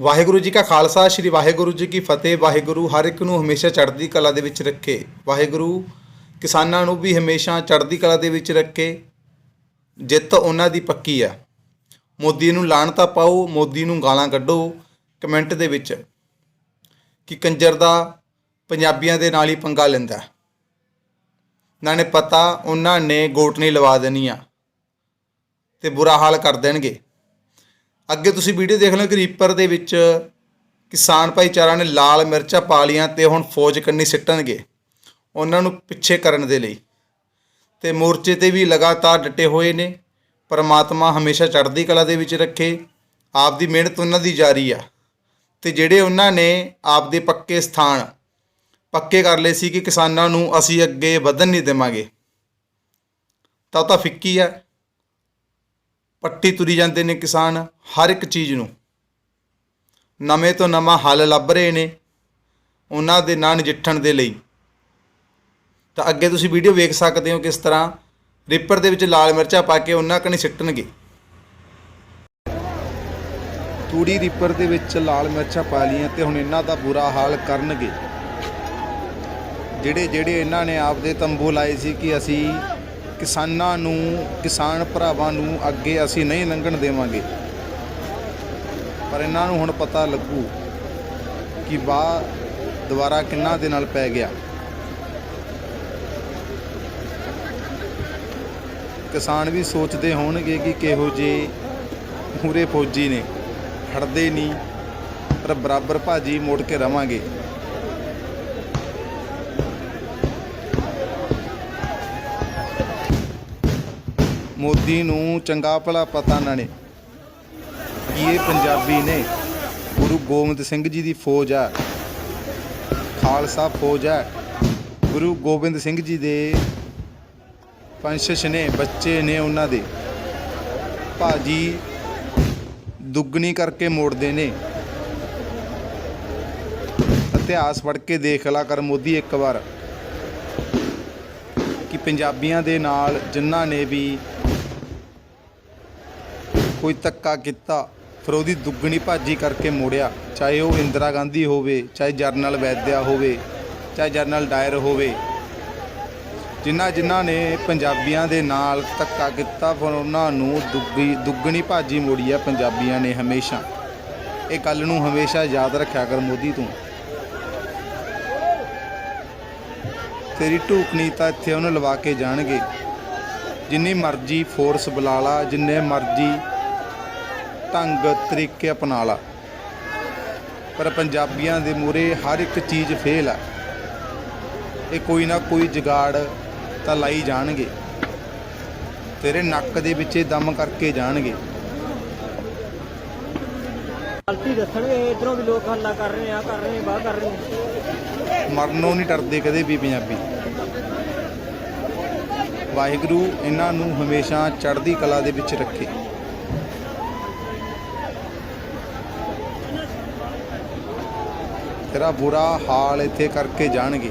ਵਾਹਿਗੁਰੂ ਜੀ ਕਾ ਖਾਲਸਾ, ਸ੍ਰੀ ਵਾਹਿਗੁਰੂ ਜੀ ਕੀ ਫਤਿਹ। ਵਾਹਿਗੁਰੂ ਹਰ ਇੱਕ ਨੂੰ ਹਮੇਸ਼ਾ ਚੜ੍ਹਦੀ ਕਲਾ ਦੇ ਵਿੱਚ ਰੱਖੇ। ਵਾਹਿਗੁਰੂ ਕਿਸਾਨਾਂ ਨੂੰ ਵੀ ਹਮੇਸ਼ਾ ਚੜ੍ਹਦੀ ਕਲਾ ਦੇ ਵਿੱਚ ਰੱਖੇ। ਜਿੱਤ ਉਹਨਾਂ ਦੀ ਪੱਕੀ ਆ। ਮੋਦੀ ਨੂੰ ਲਾਹਣਤਾ ਪਾਓ, ਮੋਦੀ ਨੂੰ ਗਾਲਾਂ ਕੱਢੋ, ਕਮੈਂਟ ਦੇ ਵਿੱਚ ਕਿ ਕੰਜਰ ਦਾ ਪੰਜਾਬੀਆਂ ਦੇ ਨਾਲ ਹੀ ਪੰਗਾ ਲੈਂਦਾ। ਉਹਨਾਂ ਨੇ ਪਤਾ ਉਹਨਾਂ ਨੇ ਗੋਟ ਲਵਾ ਦੇਣੀ ਆ ਤੇ ਬੁਰਾ ਹਾਲ ਕਰ ਦੇਣਗੇ। ਅੱਗੇ ਤੁਸੀਂ ਵੀਡੀਓ ਦੇਖ ਲਓ ਕਿ ਰੀਪਰ ਦੇ ਵਿੱਚ ਕਿਸਾਨ ਭਾਈਚਾਰਾ ਨੇ ਲਾਲ ਮਿਰਚਾਂ ਪਾ ਲੀਆਂ ਤੇ ਹੁਣ ਫੌਜ ਕੰਨੀ ਸਿੱਟਣਗੇ ਉਹਨਾਂ ਨੂੰ ਪਿੱਛੇ ਕਰਨ ਦੇ ਲਈ। ਤੇ ਮੋਰਚੇ ਤੇ ਵੀ ਲਗਾਤਾਰ ਡਟੇ ਹੋਏ ਨੇ। ਪਰਮਾਤਮਾ ਹਮੇਸ਼ਾ ਚੜ੍ਹਦੀ ਕਲਾ ਦੇ ਵਿੱਚ ਰੱਖੇ। ਆਪ ਦੀ ਮਿਹਨਤ ਉਹਨਾਂ ਦੀ ਜਾਰੀ ਆ। ਤੇ ਜਿਹੜੇ ਉਹਨਾਂ ਨੇ ਆਪ ਦੇ ਪੱਕੇ ਸਥਾਨ ਪੱਕੇ ਕਰ ਲਏ ਸੀ ਕਿ ਕਿਸਾਨਾਂ ਨੂੰ ਅਸੀਂ ਅੱਗੇ ਵਧਣ ਨਹੀਂ ਦੇਵਾਂਗੇ। ਤਾਂ ਉਹ ਤਾਂ ਫਿੱਕੀ ਆ। ਪੱਟੀ ਤੁਰੀ ਜਾਂਦੇ ਨੇ ਕਿਸਾਨ ਹਰ ਇੱਕ ਚੀਜ਼ ਨੂੰ। ਨਵੇਂ ਤੋਂ ਨਵਾਂ ਹੱਲ ਲੱਭ ਰਹੇ ਨੇ ਉਹਨਾਂ ਦੇ ਨਾਂ ਨਜਿੱਠਣ ਦੇ ਲਈ। ਤਾਂ ਅੱਗੇ ਤੁਸੀਂ ਵੀਡੀਓ ਵੇਖ ਸਕਦੇ ਹੋ ਕਿਸ ਤਰ੍ਹਾਂ ਰਿਪਰ ਦੇ ਵਿੱਚ ਲਾਲ ਮਿਰਚਾਂ ਪਾ ਕੇ ਉਹਨਾਂ ਕਣੀ ਸਿੱਟਣਗੇ। ਤੂੜੀ ਰਿਪਰ ਦੇ ਵਿੱਚ ਲਾਲ ਮਿਰਚਾਂ ਪਾ ਲਈਆਂ ਤੇ ਹੁਣ ਇਹਨਾਂ ਦਾ ਬੁਰਾ ਹਾਲ ਕਰਨਗੇ। ਜਿਹੜੇ ਜਿਹੜੇ ਇਹਨਾਂ ਨੇ ਆਪਦੇ ਤੰਬੂ ਲਾਏ ਸੀ ਕਿ ਅਸੀਂ ਕਿਸਾਨਾਂ ਨੂੰ, ਕਿਸਾਨ ਭਰਾਵਾਂ ਨੂੰ ਅੱਗੇ ਅਸੀਂ ਨਹੀਂ ਲੰਘਣ ਦੇਵਾਂਗੇ। ਪਰ ਇਹਨਾਂ ਨੂੰ ਹੁਣ ਪਤਾ ਲੱਗੂ ਕਿ ਵਾਹ ਦੁਬਾਰਾ ਕਿੰਨਾ ਦੇ ਨਾਲ ਪੈ ਗਿਆ। ਕਿਸਾਨ ਵੀ ਸੋਚਦੇ ਹੋਣਗੇ ਕਿ ਕਿਹੋ ਜੇ ਮੂਰੇ ਫੌਜੀ ਨੇ। ਖੜਦੇ ਨਹੀਂ, ਪਰ ਬਰਾਬਰ ਭਾਜੀ ਮੋੜ ਕੇ ਰਵਾਂਗੇ। ਮੋਦੀ ਨੂੰ ਚੰਗਾ ਭਲਾ ਪਤਾ ਨਾ ਨੇ ਕਿ ਇਹ ਪੰਜਾਬੀ ਨੇ ਗੁਰੂ ਗੋਬਿੰਦ ਸਿੰਘ ਜੀ ਦੀ ਫੌਜ ਆ, ਖਾਲਸਾ ਫੌਜ ਆ। ਗੁਰੂ ਗੋਬਿੰਦ ਸਿੰਘ ਜੀ ਦੇ ਪੰਛਸ਼ ਨੇ, ਬੱਚੇ ਨੇ ਉਹਨਾਂ ਦੇ। ਭਾਜੀ ਦੁੱਗਣੀ ਕਰਕੇ ਮੋੜਦੇ ਨੇ। ਇਤਿਹਾਸ ਪੜ੍ਹ ਕੇ ਦੇਖ ਲਾ ਕਰ ਮੋਦੀ ਇੱਕ ਵਾਰ। ਕਿ ਪੰਜਾਬੀਆਂ ਦੇ ਨਾਲ ਜਿਨ੍ਹਾਂ ਨੇ ਵੀ ਕੋਈ ਧੱਕਾ ਕੀਤਾ, ਫਿਰ ਉਹਦੀ ਦੁੱਗਣੀ ਭਾਜੀ ਕਰਕੇ ਮੋੜਿਆ। ਚਾਹੇ ਉਹ ਇੰਦਰਾ ਗਾਂਧੀ ਹੋਵੇ, ਚਾਹੇ ਜਰਨਲ ਵੈਦਿਆ ਹੋਵੇ, ਚਾਹੇ ਜਰਨਲ ਡਾਇਰ ਹੋਵੇ। ਜਿਨ੍ਹਾਂ ਜਿਨ੍ਹਾਂ ਨੇ ਪੰਜਾਬੀਆਂ ਦੇ ਨਾਲ ਧੱਕਾ ਕੀਤਾ, ਫਿਰ ਉਹਨਾਂ ਨੂੰ ਦੁੱਗੀ ਦੁੱਗਣੀ ਭਾਜੀ ਮੋੜੀ ਆ ਪੰਜਾਬੀਆਂ ਨੇ ਹਮੇਸ਼ਾ। ਇਹ ਗੱਲ ਨੂੰ ਹਮੇਸ਼ਾ ਯਾਦ ਰੱਖਿਆ ਕਰ ਮੋਦੀ ਤੂੰ। ਤੇਰੀ ਢੂਕਣੀ ਤਾਂ ਇੱਥੇ ਉਹਨੂੰ ਲਵਾ ਕੇ ਜਾਣਗੇ। ਜਿੰਨੀ ਮਰਜ਼ੀ ਫੋਰਸ ਬੁਲਾ ਲਾ, ਜਿੰਨੇ ਮਰਜ਼ੀ ਢੰਗ ਤਰੀਕੇ ਅਪਣਾ ਲਾ ਪਰ ਪੰਜਾਬੀਆਂ ਦੇ ਮੂਰੇ ਹਰ ਇੱਕ ਚੀਜ਼ ਫੇਲ ਆ। ਇਹ ਕੋਈ ਨਾ ਕੋਈ ਜਗਾੜ ਤਾਂ ਲਾਈ ਜਾਣਗੇ। ਤੇਰੇ ਨੱਕ ਦੇ ਵਿੱਚ ਇਹ ਦਮ ਕਰਕੇ ਜਾਣਗੇ। ਗਲਤੀ ਦੱਸਣਗੇ ਇਧਰੋਂ ਵੀ ਲੋਕ ਹੱਲਾ ਕਰ ਰਹੇ ਆ ਕਰ ਰਹੇ ਬਾਹ ਕਰ ਰਹੇ ਮਰਨੋਂ ਨਹੀਂ ਡਰਦੇ ਕਦੇ ਵੀ ਪੰਜਾਬੀ। ਵਾਹਿਗੁਰੂ ਇਹਨਾਂ ਨੂੰ ਹਮੇਸ਼ਾ ਚੜ੍ਹਦੀ ਕਲਾ ਦੇ ਵਿੱਚ ਰੱਖੇ। ਤੇਰਾ ਬੁਰਾ ਹਾਲ ਇੱਥੇ ਕਰਕੇ ਜਾਣਗੇ।